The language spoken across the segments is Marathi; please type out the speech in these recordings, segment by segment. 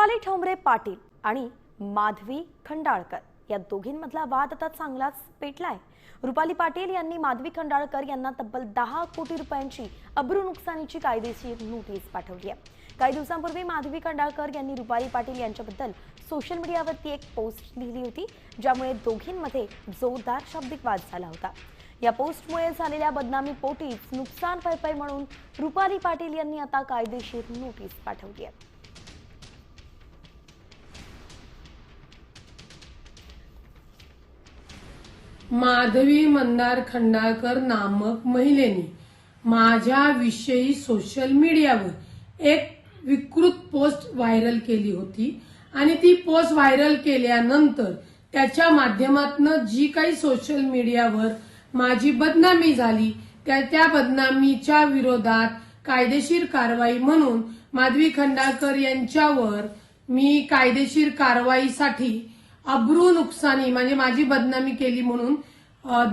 रुपाली ठोंबरे पाटील आणि माधवी खंडाळकर या दोघींमधला वाद आता चांगलाच पेटलाय. रुपाली पाटील यांनी माधवी खंडाळकर यांना तब्बल दहा कोटी रुपयांची अब्रू नुकसानीची कायदेशीर नोटीस पाठवली आहे. काही दिवसांपूर्वी माधवी खंडाळकर यांनी रुपाली पाटील यांच्याबद्दल सोशल मीडियावरती एक पोस्ट लिहिली होती ज्यामुळे दोघींमध्ये जोरदार शाब्दिक वाद झाला होता. या पोस्टमुळे झालेल्या बदनामी पोटीच नुकसान भरपाई म्हणून रुपाली पाटील यांनी आता कायदेशीर नोटीस पाठवली आहे. माधवी मंदार खंडाळकर नामक महिलेने माझ्याविषयी सोशल मीडियावर एक विकृत पोस्ट व्हायरल केली होती. आणि ती पोस्ट व्हायरल केल्यानंतर त्याच्या माध्यमातून जी काही सोशल मीडियावर माझी बदनामी झाली त्या त्या बदनामीच्या विरोधात कायदेशीर कारवाई म्हणून माधवी खंडाळकर यांच्यावर मी कायदेशीर कारवाईसाठी अब्रू नुकसानी म्हणजे माझी बदनामी केली म्हणून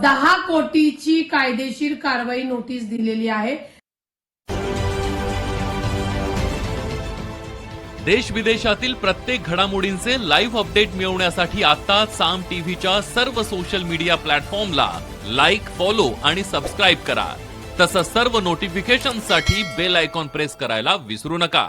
दहा कोटीची कायदेशीर कारवाई नोटीस दिलेली आहे. देश विदेशातील प्रत्येक घडामोडींचे लाईव्ह अपडेट मिळवण्यासाठी आता साम टीव्हीच्या सर्व सोशल मीडिया प्लॅटफॉर्मला लाईक फॉलो आणि सबस्क्राईब करा. तसंच सर्व नोटिफिकेशनसाठी बेल आयकॉन प्रेस करायला विसरू नका.